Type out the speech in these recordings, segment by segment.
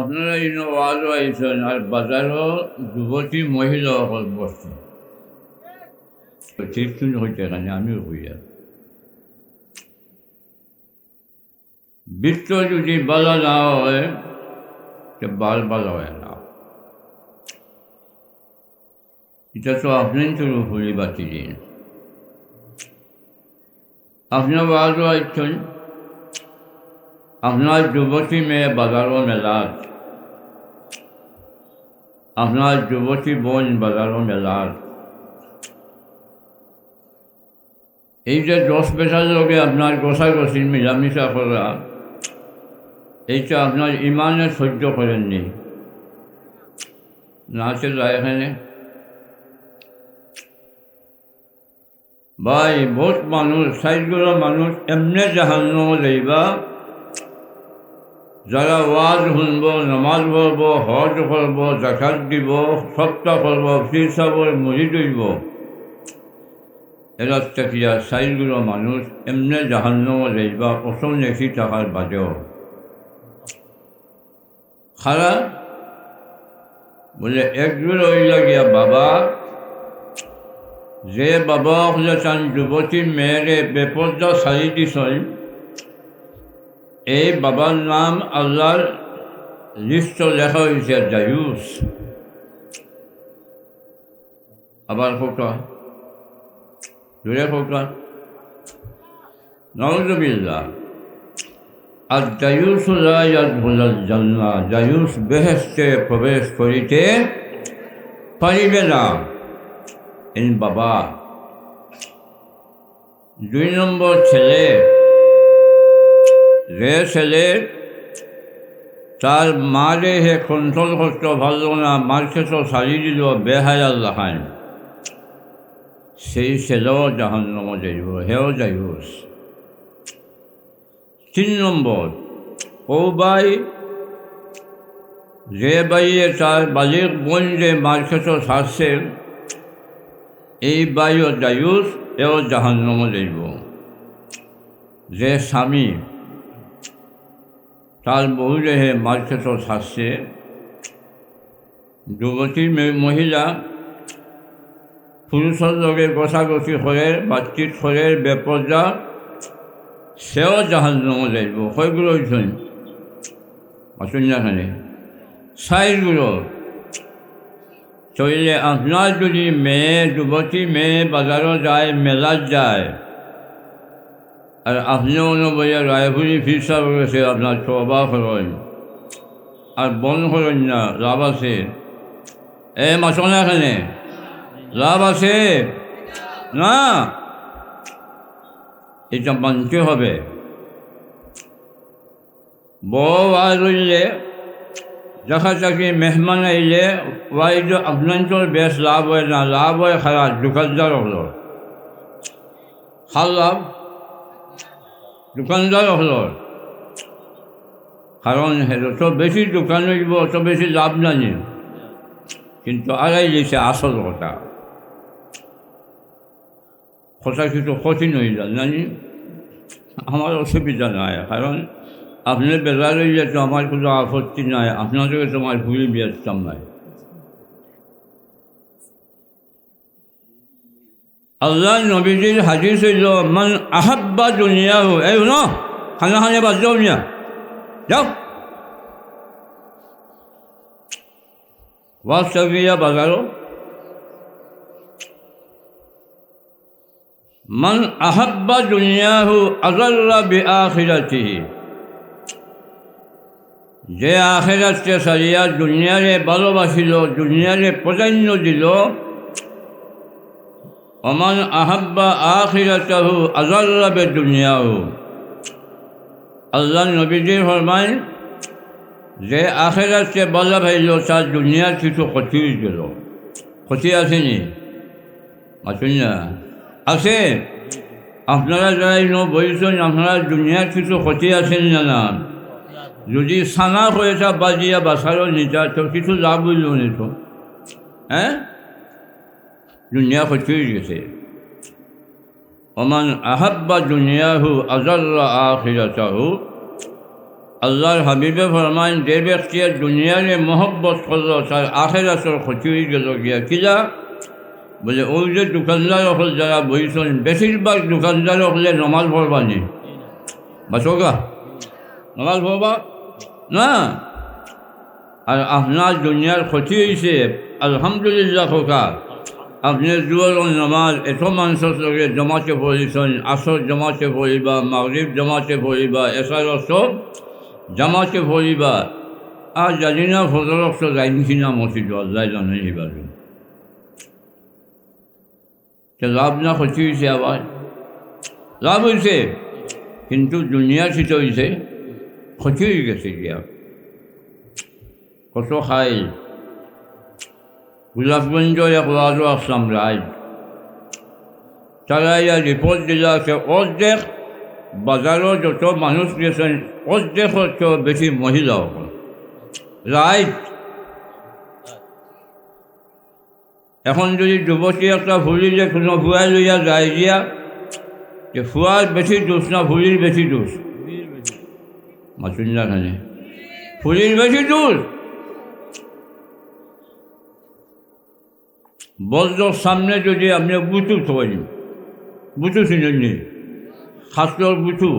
আপনারা এই ওয়াজও আইসেন আর বাজারও যুবতী মহিলা অকল বসছেন ঠিক শুনে হইতে এখানে, আমিও হই আর বৃত্ত যদি বালা না হয়, তো বাল বালা হয় না। এটা তো আপনি তো হলি বাতি দিন আপনার ওয়াজও আইসেন আপনার যুবতী মেয়ে বাজারও মেলার আপনার যুবতী বোন বাজারও মেলার এই যে দশ পেশার লোকে আপনার গোসাগোসি মিলামিশা করা এইটা আপনার ইমানে সহ্য করেননি না আছে যায় এখানে ভাই বহুত মানুষ সাইডগুলো মানুষ এমনি জাহান্ন যাইবা যারা ওয়াজ শুনব নমাজ পড়ব হজ করব জাকাত দিব সপ্তাহ করব ফির চাবর মরি দইব এরা তেকিয়া চাইগুলো মানুষ, এমনি জাহান্ন যাইবা অসম নেখি থাকার বাদেও খারা বলে একজোর হইলা গিয়া বাবা, যে বাবা হলে চান যুবতী মেয়েরে বেপর্দা সারি দিছই এই বাবার নাম আল্লাহর লিস্ট লেখা হয়েছে, জায়ুস। আবার কোকা জুড়ে কোকা নজবিল্লা আর জায়ুস ভুলাল জান্না জায়ুস বেহেস্তে প্রবেশ করিতে পারিবে না। এন বাবা। দুই নম্বর ছেলে যে ছেলে তার মারে হে কন্ট্রোল করতে ভালো না মারকে তো সারিয়ে দিল বেহায়াল দেখান সেই ছেলেও জাহান্নম যাইব, হেও যাইব। তিন নম্বর ও বাই যে বাইয়ে তার বালিক বোন যে মার্কেটও সারছে, এই বাইও দায়ুস এও জাহান্নম যাইব। যে স্বামী তার বহু রেহে মার্কেটও ছাড়ছে যুবতী মহিলা পুরুষের লগে গছাগছি করে বাতচিত করে বেপর্দা সেও জাহান্নম যাইব কয়গুলো হইছেন আসুন এখানে সাইজগুলো চলিলে আপনার যদি মেয়ে যুবতী মেয়ে বাজারও যায় মেলার যায় আর আপনিও বইয়া রায়পুরি ফিরসা করেছে আপনার সবা করেন। আর বন করেন না, লাভ আছে। এ মাছ না এখানে? লাভ আছে? না? এটা মানতে হবে। আর রইলে দেখা যাকে মেহমান আইলে ওয়াই যে আপনার বেশ লাভ হয় না, লাভ হয় খারাপ দোকানদার হলো লাভ দোকানদার হলো। কারণ যত বেশি দোকান হইব অত বেশি লাভ জানি কিন্তু আড়াই দিয়েছে আসল কথা। কথা কিছু কঠিন হয়ে যায়, জানি। আমার অসুবিধা নাই, কারণ আপনি বেলা রইলে তো আমার কোনো আপত্তি নাই আপনাদেরকে তোমার ভুল বিয়েছিলাম নাই। আল্লাহ নবীজির হাদিস হইল, মান আহাব্বা দুনিয়াহু এই ন খানা খানে বাদ যাও। মিয়া যাও ওয়াসবিয়া বাজারও মান আহাব্বা দুনিয়াহু আজাল্লা বি আখিরাতিহি যে আখেরাতকে সারিয়া দুনিয়ারে ভালোবাসিল, দুনিয়ারে প্রাধান্য দিল অমান আহাব্বা আখিরাতাহু আজাল্লাবে দুনিয়াহু আল্লাহ নবীজি ফরমায়, যে আখেরাতকে বলা ভাইল তার দুনিয়ার কিছু ক্ষতি গেল ক্ষতি আসেনি আসুন না? আছে। আপনারা যারা ন বলছেন, আপনারা দুনিয়ার কিছু ক্ষতি আছেন না না? যদি সানা হয়েছে বাজিয়া বাসারও নিতা তো কিছু লাভ হইল নিত হ্যাঁ? দুনিয়া ক্ষতি হয়ে গেছে ওমান আহাব্বা দুনিয়াহু আজাল্লা আখিরাতাহু আল্লাহর হাবিবে ফরমান যে ব্যক্তি দুনিয়ারে মহব্বত করল তার আখের আসর ক্ষতি হয়ে গেল গিয়া কিলা বলে ওই যে দোকানদার হল যারা বইছেন বেশিরভাগ দোকানদার হলে নমাজ পড়বানি বাসোগা নমাজ পড়বা না আর আপনার দুনিয়ার ক্ষতি হয়েছে আলহামদুলিল্লাহ খোকা আপনি জুয়ার নামাজ এত মানুষের সঙ্গে জমাতে পড়িছেন, আসর জমাতে পড়িবা, মাগরিব জমাতে পড়িবা, এসার সব জমাতে পড়িবা। আর জানি না ফজর অক্ষ যাইছি না মসজিদ আল্লাহ জানেন এবার লাভ না ক্ষতি হয়েছে আবার। লাভ হয়েছে কিন্তু দুনিয়া শীত হয়েছে ক্ষতি হয়ে গেছে কত খাই গোলাপগঞ্জ এক ওয়াজও আসলাম রাজ তারা ইয়া রিপোর্ট দিলা আছে অর্ধেক বাজারও যত মানুষ গেছেন অর্ধেক হচ্ছে বেশি মহিলা রাইট এখন যদি যুবতী একটা ভুলি যে কোনো ফুয়াই লইয়া যায় দিয়া যে ফুয়ার বেশি দোষ না ফুলির বেশি দোষ মাসুন খানে ফুলির বেশি দোষ বজ্রর সামনে যদি আপনি বুটু থাকেন বুটু ছিলেন নি। খাসর বুটু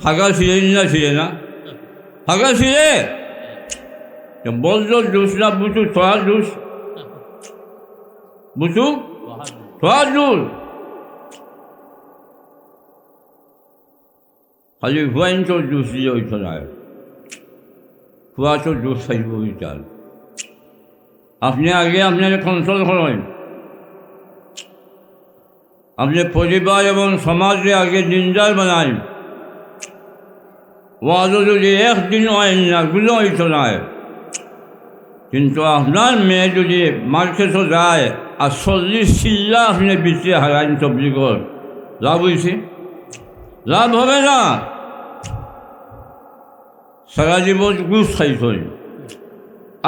ফাঁকা ছিলেন না ছিলে না? ফাঁকা ছিলে? বজ্রর জুস না বুটু থোয়া জুস বুটু থোয়া জুস খালি হুয়াইন তো জুস দিয়ে ওই চলায় হুয়া তো জুস খাইব ওই চাল আপনি আগে আপনার কন্ট্রোল করেন। আপনি পরিবার এবং সমাজে আগে দিনদার বানান। ওয়াজও যদি একদিন হয় না গুলো হইতো নয় কিন্তু আপনার মেয়ে যদি মার্কেটও যায়, আর চল্লিশ চিল্লা আপনি বিচে হারাইন তবলিগর লাভ হয়েছে লাভ হবে না। সারা জীবন ঘুষ খাইছেন।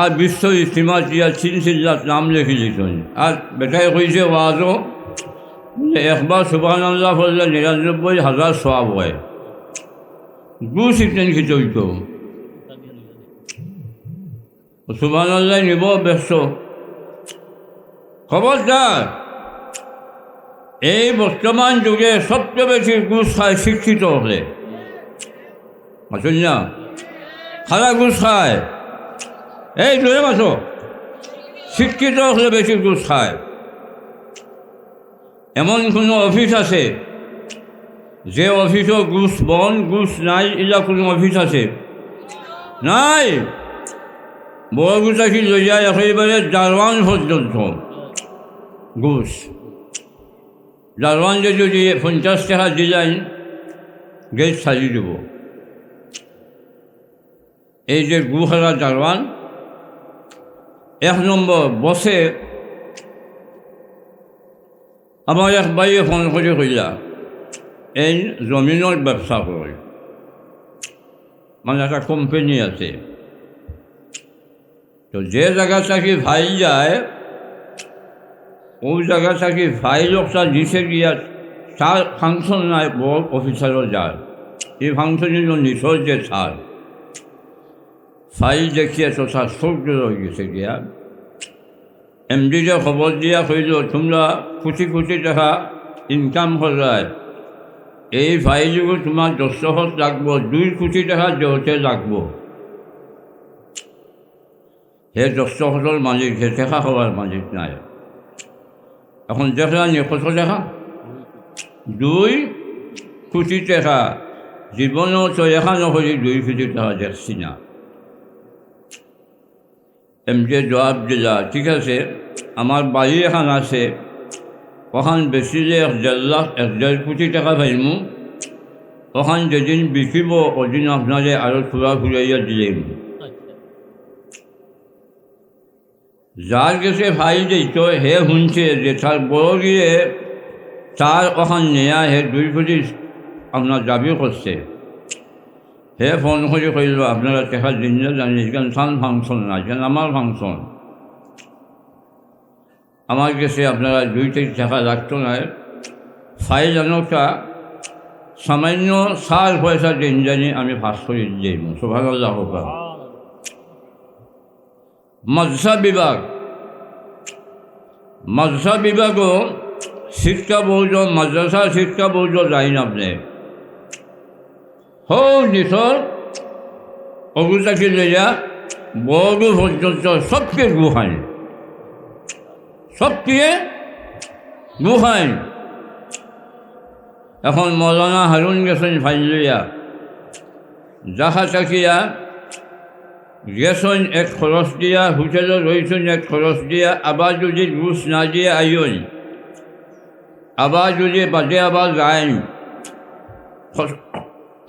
আর বিশ্ব ইস্তিমা দিয়া চিন চিল্লাত নাম লিখি দিছেন আর বেটাই কইছে ওয়াজও একবার সুবাহ আল্লাহ বললে নিরানব্বই হাজার সব হয়। দু শিখতেন কি চলত সুবাহ নিব, ব্যস্ত। খবরদার, এই বর্তমান যুগে সবচেয়ে বেশি খায় শিক্ষিত হলে। আসুন না খারা ঘুষ খায়। এই ধরে মাসো শিক্ষিত হলে বেশি ঘুষ খায়। এমন কোনো অফিস আছে? যে অফিসও ঘুষ বন, ঘুষ নাই, এলা কোনো অফিস আছে? নাই। বড় ঘুষ আসি লইয়া একেবারে দারওয়ান পর্যন্ত। ঘুষ। দারওয়ান যে যদি পঞ্চাশ টাকা দিলেন, গেট সাজিয়ে দেব। এই যে গুহারা দারওয়ান এক নম্বর বসে আমার এক বাইরে ফোন করে কইলা, এই জমিনের ব্যবসা করে। মানে একটা কোম্পানি আছে। তো যে জায়গা থাকি ফাইল যায়, ওই জায়গা থাকি ফাইল একটা দিছে গিয়া তার ফাংশন নাই বড় অফিসারও যায়। এই ফাংশনের নিচর যে ছাড় ফাইল তো তার সূর্য রয়ে গেছে গিয়া। এমডিকে খবর দিয়া কইল, তোমরা কোটি কোটি টাকা ইনকাম করায় এই ফাইলগুলো তোমার দশশত লাগবো, দুই কোটি টাকা দেওয়াতে লাগবো। সে দশশতর মালিক সে টাকা হওয়ার মালিক নাই। এখন দেখা নি, কত টাকা দুই কোটি টাকা। জীবনও তো এখানো হলে দুই কোটি টাকা দেখছি না। এমকে জবাব দিলা ঠিক আছে? আমার বাড়ি এখন আছে। ওখান বেচিলে এক দেড় লাখ, এক দেড় কোটি টাকা পাইমু। ওখান যেদিন বিকিব, ওদিন আপনারে আরও ফুরা ফুরাইয়া দিলেন। যার কাছে ভাই দিত হে শুনছে যে তার বড় গিয়ে তার ওখান নেয়া হে দুই কোটি আপনার দাবি করছে। হে ফোন করে কইল, আপনারা টাকা দিন না জানি এখান সান ফাংশন না এখানে আমার ফাংশন? আমার কাছে আপনারা দুই তিন টাকা লাগতো না ফাইল আনোটা সামান্য সার পয়সা দিন জানি আমি ফাঁস করে দিই সোভাগাল্লাহ মাদ্রাসা বিভাগ, মাদ্রাসা বিভাগও শিক্ষা বোর্ড, মাদ্রাসা শিক্ষা বোর্ড যাই না আপনি? হৌ নিশর অগুতাকে লইয়া বড় পর্যন্ত সবকে গুহাই সবকে গুহাই এখন মৌলানা হারুন গেছেন ফাইলিয়া যাহা চাকিয়া গেছেন এক খরচ দিয়া, হোটেলে রয়েছেন এক খরচ দিয়া, আবার যদি ঘুষ না দিয়ে আইন আবার যদি বাদে আবার যায়ন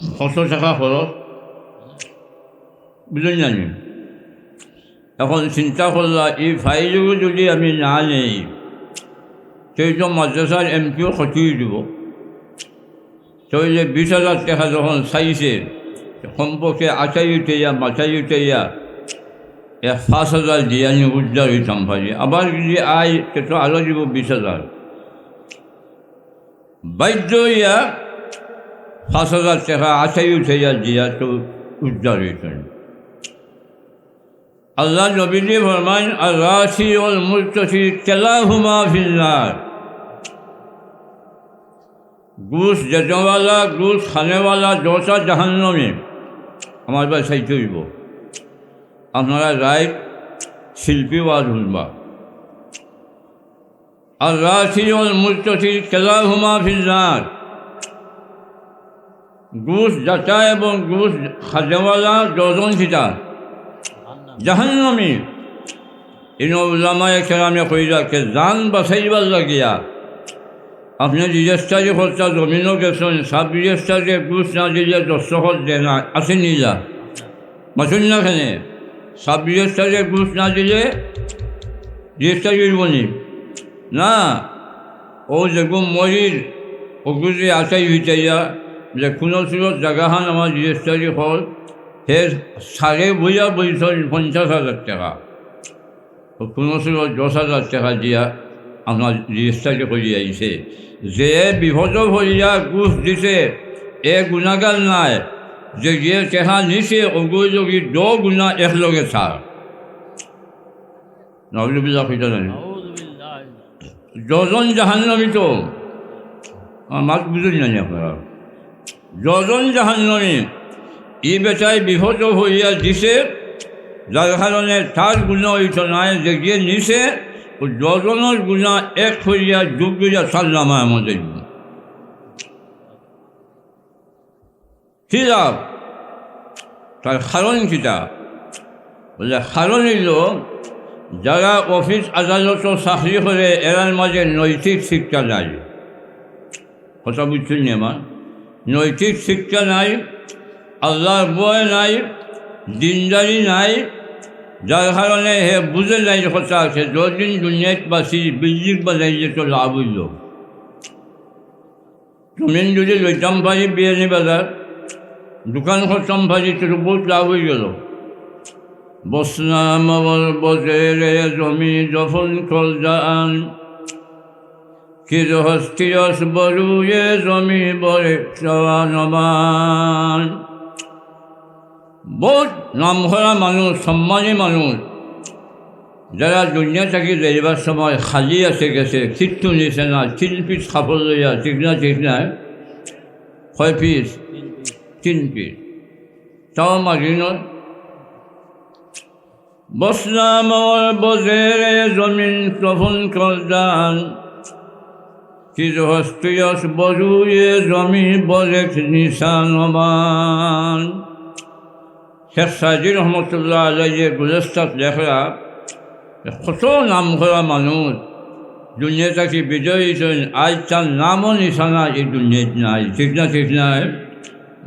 ছশো টাকা খরচ বুঝলেন জানি এখন চিন্তা করলা এই ফাইলও যদি আমি না নেই সেই তো মাদ্রাসার এমপিও খতিয়ে দিব। তাহলে বিশ হাজার টাকা যখন চাইছে সম্পর্কে আচাই উঠাইয়া মাথায় উঠাইয়া এক পাঁচ হাজার দিয়ে আমি উদ্ধার হইতাম পারি আবার যদি আয় তো আরও দিব বিশ হাজার বাধ্য হইয়া পাঁচ হাজার টাকা আচাই উঠাইয়া দিয়া তো উদ্ধার হইতেন আল্লাহ নবীজি ফরমান আর রাশি ওল মুর্তসি কেলাহুমা ফিল্লার ঘুষ যেতেওয়ালা ঘুষ খানেওয়ালা দোষা জাহান্নমে আমার বাসায় চলব আপনারা রায় শিল্পী ওয়াজ শুনবা আর রাশি ওল মুর্তসি কেলাহুমা ফিল্লার ঘুষ যাচা এবং ঘুষ খাদেওয়ালা দজন খিতা জাহান্নামি। ইন উলামায় কেরামে কইরা কে, জান বাঁচাইবার লাগিয়া আপনি রেজিস্টারি খরচা জমিনও গেছেন সাব রেজিস্টারে ঘুষ না দিলে দস্তখত দেয় না আছে নিলা মাসুন না খানে সাব রেজিস্টারে ঘুষ না দিলে রেজিস্টার করব নি। ও যেগুলো মরির ওগুলি আচাই হইতাইয়া যে কোনো সুরত জায়গাখান আমার রেজিস্টারি হল হে সাড়ে বইয়া বইছেন পঞ্চাশ হাজার টাকা। কোনো সুরত দশ হাজার টাকা দিয়া আপনার রেজিস্টারি করে আইছে। যে বিভদ হইয়া ঘুষ দিছে এ গুণাগার নাই। যে যে চেহা নিছে অগুযোগী দ গুণা একলগে ছাড় নবীলা কইতে জানি? যজন জাহান্নামি তো। মাছ বুঝুন জানি আপনারা যজন জাহান্নামি ই বেচায় বিভদ হইয়া দিছে। যার কারণে তার গুণা হইত নাই যে গিয়ে নিছে। ও যজনের গুণা এক হইয়া যুগ হইয়া সাল্লামা আমাদের কিতাব তার কারণ কিতাব বলে, কারণ হইল, যারা অফিস আদালত চাকরি করে, এরার মাঝে নৈতিক শিক্ষা নাই। কথা বুঝছেন আমার? নৈতিক শিক্ষা নাই, আল্লাহর বয় নাই, দিনদারি নাই। যার কারণে হে বুঝে নাই কথা আছে। যদিন দুনিয়াত বাসি বিল্ডিং বাজাইলে তো লাভ হইল। তুমি যদি লইতাম পারি বিয়ানি বাজার, দোকান করতাম পারি, তো বহুত লাভ হয়ে গেল। বসনাম বজেরে, জমি দফন কল যান কি হস্তিয়স বরুয়ে জমি বরে নমান বহুত নাম করা মানুষ সম্মানী মানুষ যারা দুনিয়া থাকি যাইবার সময় খালি আছে গেছে কিচ্ছু নিছে না, তিন পিস খাবার লইয়া ঠিক না ঠিক না কয় পিস তিন পিস তাও মাগিনত। বসলাম বজেরে জমিন প্রফন করদান হস্তিয়স বজুয়ে জমি নিশানমান। শেখ সাজির রহমতুল্লাহ আলাইয়ে গুলস্তাত লেখরা, কত নাম করা মানুষ, দুনিয়া থাকি বিজয়ী হয়েছেন আজ তার নামও নিশানা, এই দুনিয়াত নাই, ঠিক না ঠিক নাই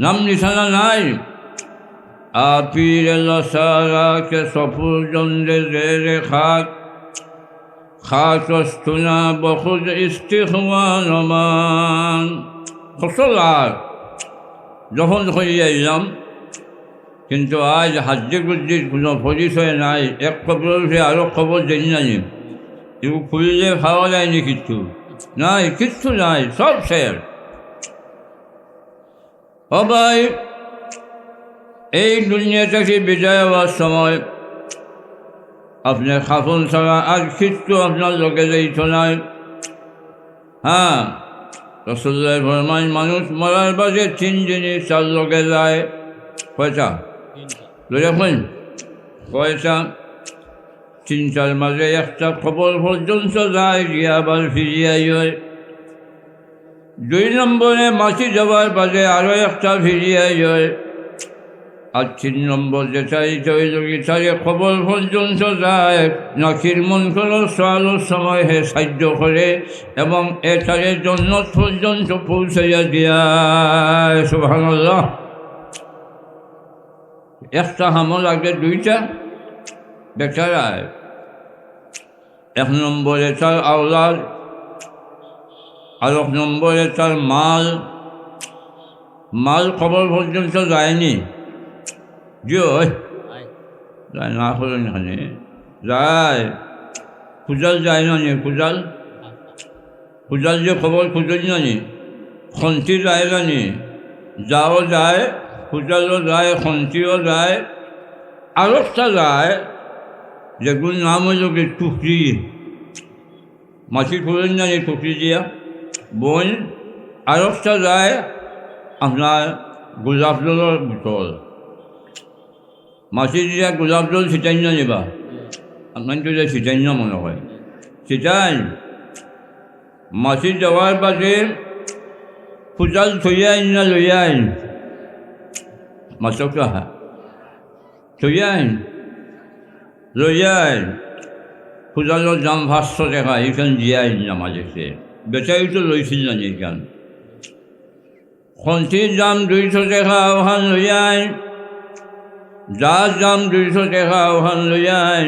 নাম নিশানা নাই। আপীর সারা কে সফুর জন্ডে জেরে খাক খাক অস্তুনা বখুদ ইস্তিখান মান কত লাখ যখন হয়ে এলাম, কিন্তু আজ হাজ্যে গুজ্জির কোনো পরিচয় নাই, এক খবর উঠে আরও খবর জানি না নি খুললে পাওয়া যায়নি কিচ্ছু নাই কিচ্ছু নাই, সব শেষ। ভাই এই দুনিয়া থেকে বিদায় হওয়ার সময় আপনার শাসন ছাড়া আর কিছু আপনার লোকে যাইত নাই হ্যাঁ রসুল্লাহ ফরমান মানুষ মরার বাজে তিন জিনিস চার লোকে যায় কয়টা দেখুন কয়টা চিন্তার মাঝে একটা খবর পর্যন্ত যায় গিয়ে আবার ফিরিয়াই হয় দুই নম্বরে মাছি যাওয়ার বাজে আরও একটা ফিরিয়াই হয় তিন নম্বর যেটাই তৈরি গীতারে খবর পর্যন্ত যায়। নাকির মন করো সোয়ালোর সময় হে সাহায্য করে এবং এটারে জন্য পর্যন্ত পৌঁছাইয়া দিয়া। সুভাঙল্লাহ একটা হামল আগে দুইটা। বেচারায় এক নম্বরে তার আওলাদ, আর এক নম্বরে তার মাল। মাল খবর পর্যন্ত যায়নি। জিও যায় না করেন এখানে যায় পূজাল যায় না পূজাল পূজাল যে খবর খুঁজেন না খন্তি যায় না যাও যায় পূজালও যায় খন্তিও যায় আরও একটা যায় যেগুলোর নাম হইল কি টুকরি মাছি করেন না টুকরি দিয়া বোন আরও একটা যায় আপনার গোলাপ জলের বোতল দিয়া গোলাপ জল ছিটাই না নিবা। আপনার তো ছিটাই না মনে হয়। ছিটাই। মাছি যাওয়ার পাশে পূজাল থইয়া আইন না লইয়া আইন মাছক থইয়া আইন। লইয়া আইন। দাম পাঁচশো টকা, এইখন দিয়াই নামাজিছে বেচাৰীটো লৈছিল জানি এইখন খন্তিৰ দাম দুইশ টকা, ওখান লৈ আইন। যার দাম দুইশো টাকা ওখান লইয়াই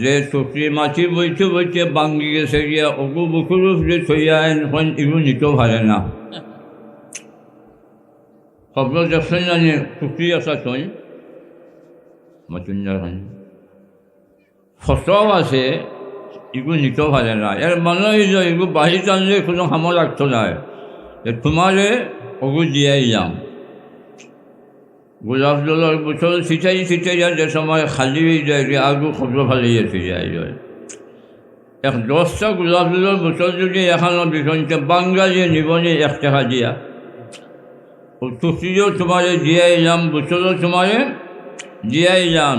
যে চকরি মাছি বইতে বইতে বাঙ্গি গেছে গিয়া অগু বুকুর যে থইয়াই এখন এগুলো নিতেও পারে না। শব্দ দেখছেন জানি চুক্তি আছে তই মচুন্দার ফসল আছে এগুলো নিতেও পারে না। এর মানে এগুলো বাড়ি টানলে কোনো হামল রাখতো না তোমারে অগু দিয়াই যাম। গোলাপ জলের বোতল ছিটাই ছিটাইয়া যে সময় খালি হয়ে যায় যে আগু খবর ফালিয়ে ফিরিয়ে যায় এক দশটা গোলাপ জলের বোতল যদি এখানো বিছনকে বাঙ্গালিয়ে নিবনে এক টাকা দিয়া ও টুকিও তোমারে দিয়াই যাম বোতলও তোমারে দিয়াই যাম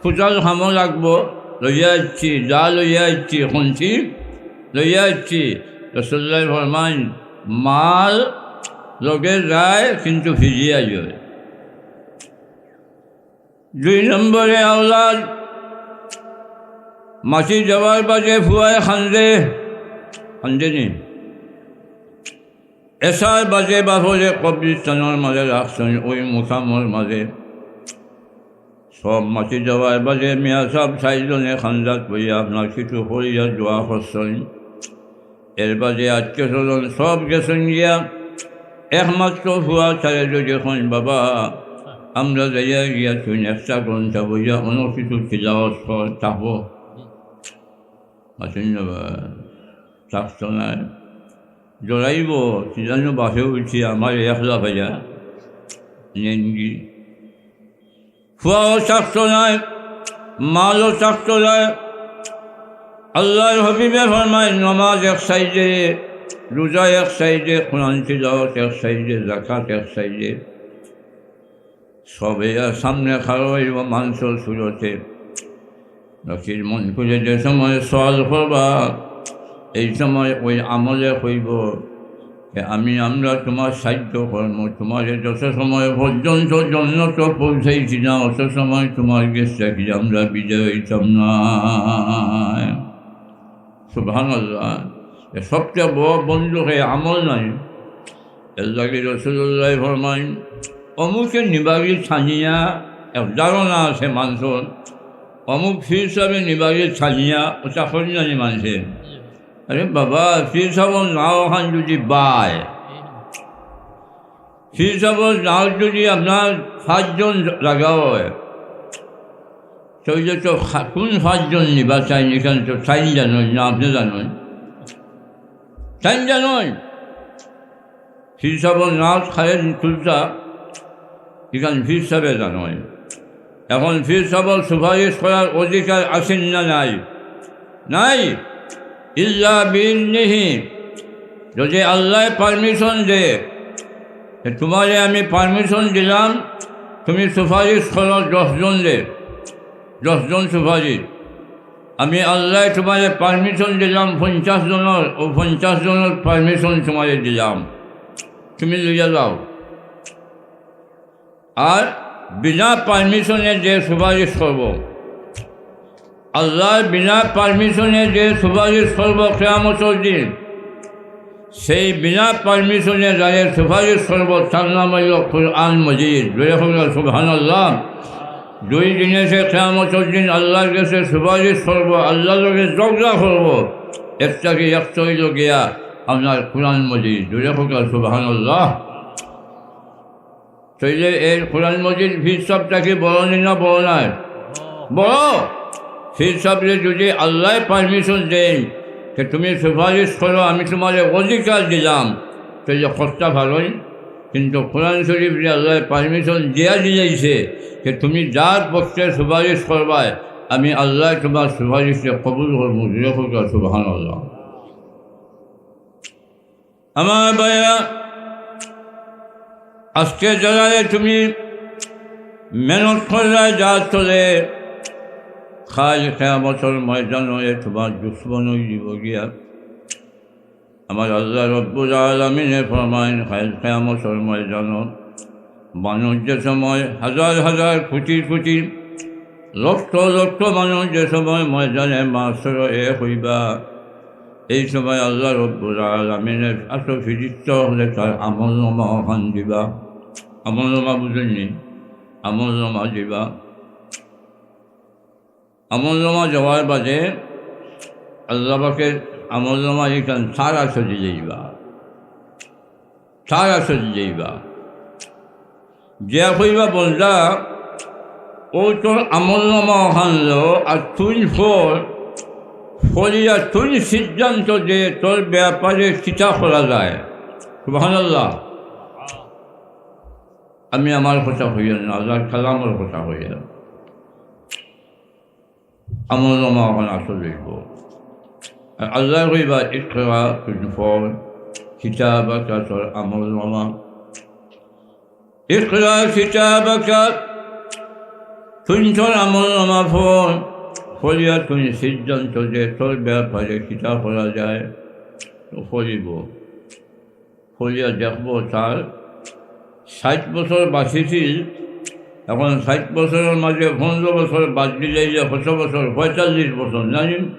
ফুটাল খামো লাগবো লইয়া যাচ্ছি যা লইয়া যাচ্ছি শুনছি লইয়া যাচ্ছি রসল্লাই ফরমান মাল লগে যায় কিন্তু ভিজিয়া যায় দুই নম্বরে আওলাদ মাছি যাওয়ার বাজে ফুয়ায় খান্দে খান্দে নি। এসার বাজে বাফলে কবরিস্তানের মাঝে রাখছেন, ওই মুখামর মাঝে। সব মাছি যাওয়ার বাজে, মিয়া সব চাইজনে খান্দাত বইয়া আপনার কিছু করিয়া দোয়া করছেন। এর বাজে আজকে চলন, সব গেছেন গিয়া, একমাত্র ফুয়া ছাড়ে যদি বাবা। আমরা যাইয়া গিয়া তুই একটা গ্রন্থা বইয়া অন্য কিছু খিলাওয়াত চাপো আসেন চাপতো না জড়াইব সিজান্য বাসে উঠছি, আমার একলা ভাইয়া, নেনগি। ফুয়াও চাপতো নাই মালও নাই আল্লাহর হবিবে ফরমায়, নমাজ এক সাইডে, রোজা এক সাইডে, কোরআন তিলাওয়াত এক সাইডে জাকাত এক সাইডে। সবে আর সামনে খাড়ো হইব মাংস সুরতে লক্ষ্মীর মন করে যে সময় সল করবা, এই সময় ওই আমলে হইব। আমি, আমরা তোমার সাহায্য কর্ম তোমার যত সময় পর্যন্ত জন্য তো পৌঁছাইছি না, অত সময় তোমার গেছে কি আমরা বিজয় হইতাম না। সুভান সবচেয়ে বড় বন্ধু হয়ে আমল নাই। এর লাগে রসুল্লাহ ফরমাইন অমুকের নিবাগি ছানিয়া এক ধারণা আছে মানুষের অমুক ফির সাহেবে নিবাগি ছানিয়া ওটা করি জানি মানুষের আরে বাবা ফির সাহেব নাও ওখান যদি বায়। ফির সাহেব নাও যদি আপনার সাতজন লাগাও হয় তো তো কোন সাতজন নিবা চাই এখান তো চাইন জানুন না আপনি জানুন চাইন জানুন ফির সাহেবের নাচ খায়ের তুলতা এখানে ফির সাহেবে জানয় এখন ফির সাহেবের সুপারিশ করার অধিকার আছেন না নাই? নাই? ইল্লা বিল্লিহি যদি আল্লাহ পারমিশন দে তোমারে আমি পারমিশন দিলাম, তুমি সুপারিশ করো দশজন দে। দশজন সুপারিশ। আমি আল্লাহ তোমারে পারমিশন দিলাম, পঞ্চাশ জনের, ও পঞ্চাশ জনের পারমিশন তোমারে দিলাম। তুমি লিয়ে যাও। আর বিনা পারমিশনে যে সুপারিশ করব। আল্লাহর বিনা পারমিশনে যে সুপারিশ করব কেয়ামতর দিন, সেই বিনা পারমিশনে যাদের সুপারিশ করব তার নাম হইল কোরআন মজিদ। সুবহান আল্লাহ দুই দিনে সে কেয়ামতর দিন আল্লাহর কাছে সুপারিশ করব, আল্লাহর লোকে জগলা করব। একটাকে একশো হইল গিয়া আপনার কোরআন মজিদ। দুই সুবহান আল্লাহ তাইলে এর কোরআন মজিদ ফির সবটাকে বড় না বড় নয় বড়? ফির যদি আল্লাহ পারমিশন দেন যে তুমি সুপারিশ করো আমি তোমার অধিকার দিলাম। তাহলে কষ্ট ভালোই কিন্তু কোরআন শরীফ যে আল্লাহ পারমিশন দেওয়া দিয়েছে যে তুমি যার পক্ষে সুপারিশ করবায় আমি আল্লাহ তোমার সুপারিশে কবুল করব। সুবাহান আল্লাহ আমার ভাইয়া আজকে যারা তুমি মেহনত করলে যা চলে খাই খেয়া বছর ময়দান হয়ে তোমার দুশ্মন দিব গিয়া আমার আল্লাহ রব্বুল আলমিনে ফরমাইন খেয়া বছর ময়দান মানুষ যে সময় হাজার হাজার কোটি কোটি লক্ষ লক্ষ মানুষ যে সময় ময়দানে মাসর এ হইবা, এই সময় আল্লাহ রব্বুল আলমিনের এত ফিরিত হলে তার আমল ওখান দিবা। আমল নমা বুঝেননি আমল নমা দিবা আমল নমা যাওয়ার বাদে আল্লাহকে আমল নমা এখান সারা সজি যাইবা সারা সজি যাইবা যে কইবা বলদা ও তোর আমল নমা ওখান আর তুই ফোর ফলিয়া তুই সিদ্ধান্ত যে তোর ব্যাপারে চিতা করা যায় সুবহানাল্লাহ আমি আমার কথা হইয়া না, আল্লাহর কালামের কথা হইয়া আমল নামা এখন আসল আল্লাহ হইবা ইকরা তুনফল কিতাবাক, তোর আমল নামা ইকরা, কিতাবাক, তুই তোর আমল নামা ফল ফলিয়া তুমি সিদ্ধান্ত যে তোর ব্যাপারে কিতা করা যায় ফলিব ফলিয়া দেখব তার ষাট বছর বাঁচিছিল এখন ষাট বছরের মাঝে পনেরো বছর বাদ দিলে যে কত বছর? পঁয়তাল্লিশ বছর, জানেন?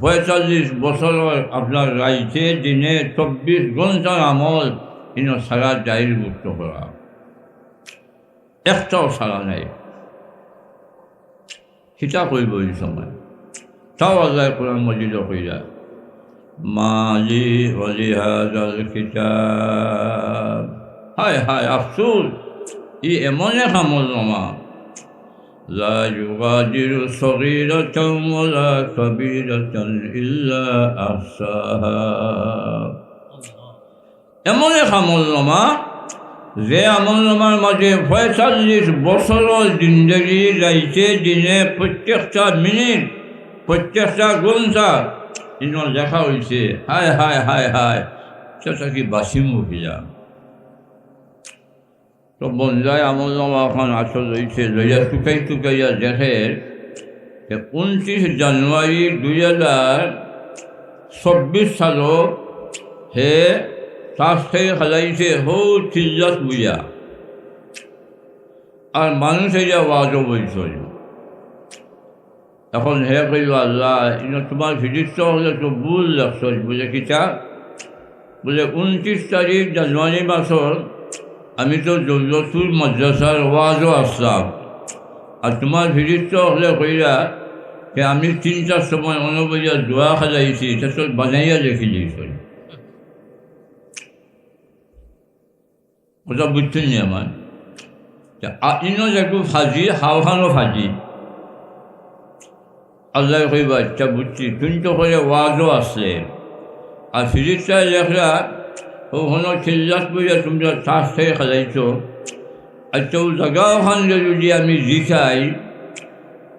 পঁয়তাল্লিশ বছর আপনার রাইতে, দিনে চব্বিশ ঘণ্টার আমল ইন সারা জাহিরভুক্ত করা। একটাও সারা নেই। সেটা করব এই সময়। তাও আল্লাহ কোরআন মজিদ কইরা হলি হাজার কিতাব। হায় হায় আফসুস ই এমন এক আমল নামা لا يغادر صغيرة ولا كبيرة إلا أحصاها এমন এক আমল নামা যে আমল নামার মাঝে পঁয়তাল্লিশ বছরের জিন্দগি যাইছে দিনে প্রত্যেকটা মিনিট প্রত্যেকটা ঘন্টা ইন লেখা হয়েছে হায় হায় হায় হায় সেটা কি বাসিম মহিলা তো বন্ধায় আমল নামা এখন আসল রয়েছে লইয়া টুকাই টুকাইয়া দেখে যে উনত্রিশ জানুয়ারি দুই হাজার চব্বিশ সালও হে তার থেকে খেলাইছে হৌ চিল্লাত বুঝা আর মানুষ এটা ওয়াজও বলছিল এখন হে কইল আল্লাহ, ইনো তোমার ভিডিষ্ট হলে তো ভুল লাগছ বুঝে কিতা বলে উনত্রিশ তারিখ জানুয়ারি মাসর আমি তো জল্লতুর মাদ্রাসার ওয়াজও আসলাম আর তোমার ভিডিষ্ট হলে কইরা যে আমি তিনটার সময় অনুবইয়া দোয়া খালাইছি এটা তো বানাইয়া রেখে দিয়েছিল ওটা বুঝছেন নি আমার। ইনো একটু ফাজি হাওহানো ফাজি। আল্লাহ কইবা আচ্ছা বুঝছি তুই তো করে ওয়াজও আসলে আর ফিরিস্তা লেখরা ওখানে চিল্লাস বইয়া তোমরা শ্বাস থেকে খেলাইছ। আচ্ছা ও জায়গা ওখানে যদি আমি জিখাই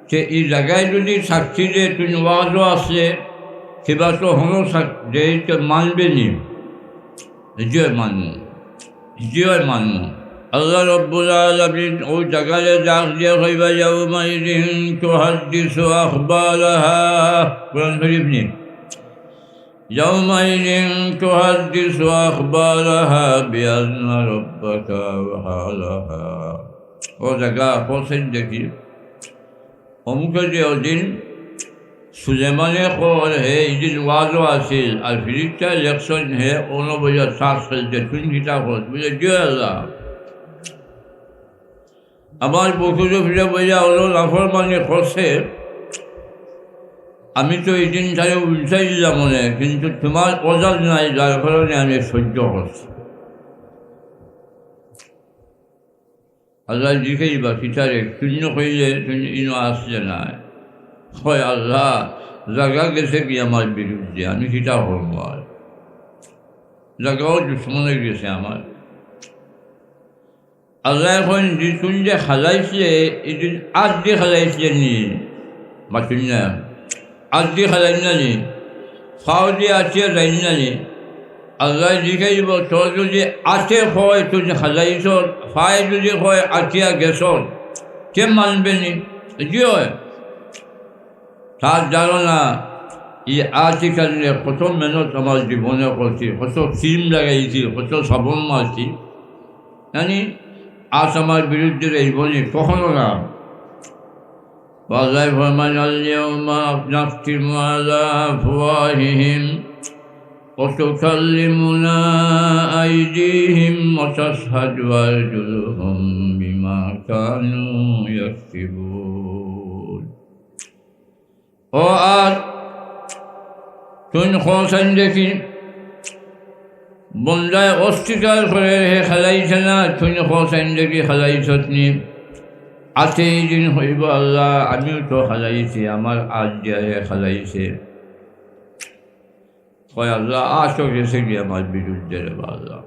সে এই জায়গায় যদি সাক্ষী যে তুমি ওয়াজও আছে, সেবা তো হনো যে মানবে নি। যে মানব যে মানব আল্লাহ রব্বুল আলমিন ওই জায়গায় ডাক দিয়ে হইবা যাও মাইদিন তো হাদিস আখবারহা কোরআন শরীফ নেই يومئذ تحدث أخبارها بأن ربك وحالها ও জায়গা হোসেন দেখি অমুকে যে ওদিন সুলেমানে কল হে ইদিন ওয়াজও আছিল আর ফিরিকটা ইলেকশন হে অন্য বইয়া শ্বাস ফেলছে তুই কিতা কর বুঝে জয় আল্লাহ আমার বকুলে ফিরে বইয়া হলো লাফর মানে করছে আমি তো এই দিন তাহলে উল্টাই দিলাম মনে কিন্তু তোমার অজাল নাই, যার কারণে আমি সহ্য করছি আল্লাহ জিখেই বা কিতারে শূন্য কইলে তুমি ইনো আসছে না? হয় আল্লাহ জায়গা গেছে কি আমার বিরুদ্ধে? আমি কিতা করব আর? জায়গাও দুশ্মনে গেছে আমার। আল্লাহ এখন যিতুন যে খালাইছিলে এদিন আজ দিয়ে খালাইছিলে নি বা না আজ দিয়ে খালাই নানি। ফাও আছে যাই নানি। আল্লাহ জিখাইব তোর যদি আছে হয়, তুই খালাইছ ফাই যদি হয় আটিয়া গেছ। কে মানবে নি? কি হয়? তার জানো না এই আজকালে কত মেহনত আমার জীবনে করছি, কত ফিল্ম লাগাইছি, কত সাবন মারছি। জানি আজ আমার বিরুদ্ধে এইবনি কখনো না। وكيف من اليوم نختم على أفواههم وتكلمنا أيديهم وتشهد أرجلهم بما كانوا يكسبون وآت تنخو سندكي بنداء أستكار خلال خلايتنا تنخو سندكي خلايتتني আছে এই দিন হইব আল্লাহ, আমিও তো খালাইছি আমার আজ দিয়ে খালাইছে কয় আল্লাহ আসো গেছে কি আমার বিরুদ্ধে আল্লাহ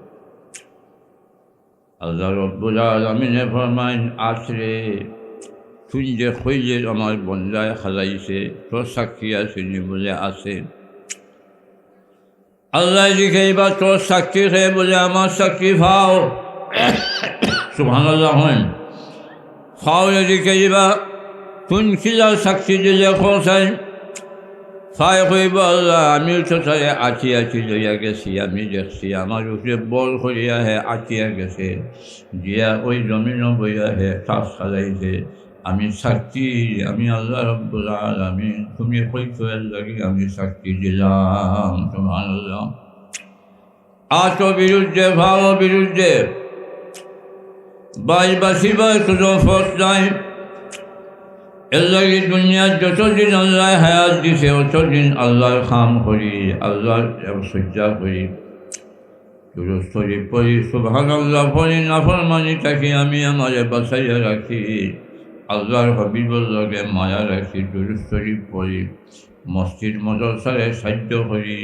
আল্লাহ রব্বুল আলমিনে ফরমাইন আসরে তুই যে খইলে আমার বন্ধায় খালাইছে তোর সাক্ষী আছে বলে আছে। আল্লাহ দিকে এবার তোর সাক্ষী খেয়ে বলে, আমার সাক্ষী ভাও। সুহান আল্লাহ হয়। ফাওলে দিকে যাবা তুন খিলার সাক্ষী দিলে খোসাই ফাই কইব আমিও তো তারে আছি আছি লইয়া গেছি আমি দেখছি আমার উপরে বল করিয়া হে আটিয়া গেছে দিয়া ওই জমিন বইয়া হে তাস খালাইছে আমি সাক্ষী আমি আল্লাহ আমি তুমি কইতো লাগি আমি সাক্ষী দিলাম তোমার আত বিরুদ্ধে ভাব বিরুদ্ধে বাই বাসিবার কোনো ফস নাই। এর লাগে যতদিন আল্লাহ হায়াত দিছে, অতদিন আল্লাহর খাম করি আল্লাহর সজ্জা করি। দুরস্তরি পড়ি সুভান আল্লাহ পড়ি, নাফরমানি থাকি, আমি আমারে বাসাইয়া রাখি। আল্লাহর হবিবর লগে মায়া রাখি, দুরস্তরি পড়ি। মসজিদ মদরসারে সাহায্য করি,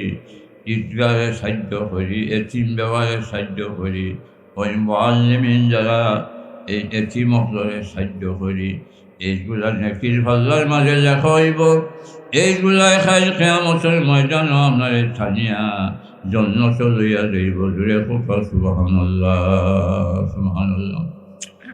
ঈদগাহে সাহায্য করি, এতিম ব্যবহারে সাহায্য করি। যারা এই এতিম অকলরে সাহায্য করি, এইগুলা নেকির ভাল্লার মাঝে হইব এইগুলাই খাই খেয়ামতের ময়দান আপনার স্থানীয় জন্ম চলিয়া যাইব। জুড়ে খুব সুবাহ সুবাহ